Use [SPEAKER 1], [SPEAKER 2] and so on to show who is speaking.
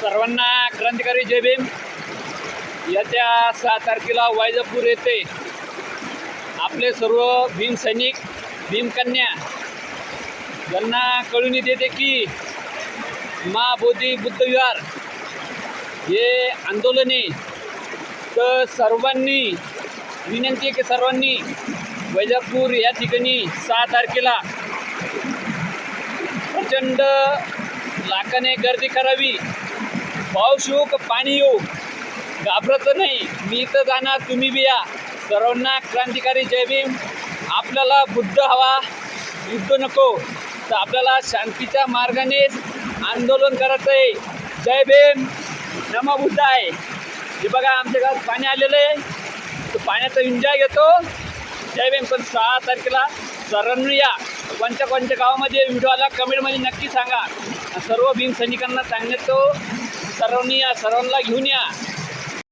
[SPEAKER 1] सर्वांना क्रांतिकारी जय भीम. येत्या सहा तारखेला वैजापूर येथे आपले सर्व भीम सैनिक भीमकन्या यांना कळून येते की महाबोधी बुद्ध विहार हे आंदोलने तर सर्वांनी विनंती आहे की सर्वांनी वैजापूर या ठिकाणी सहा तारखेला प्रचंड लाखाने गर्दी करावी. पाऊस येऊ का पाणी येऊ घाबरायचं नाही. मी इथं जाणार तुम्ही बी या. सर्वांना क्रांतिकारी जय भीम. आपल्याला बुद्ध हवा. युद्ध नको. तर आपल्याला शांतीच्या मार्गाने आंदोलन करायचं आहे. जय भीम. नम बुद्ध आहे. हे बघा आमच्या गावात पाणी आलेलं आहे. तर पाण्याचा एन्जॉय घेतो. जय भीम. पण सहा तारखेला सर्वांनी या कोणत्या कोणत्या गावामध्ये व्हिडिओ आला कमेंटमध्ये नक्की सांगा. सर्व भीम सैनिकांना सांगण्यात तो सर्वांनी या सर्वांना घेऊन या.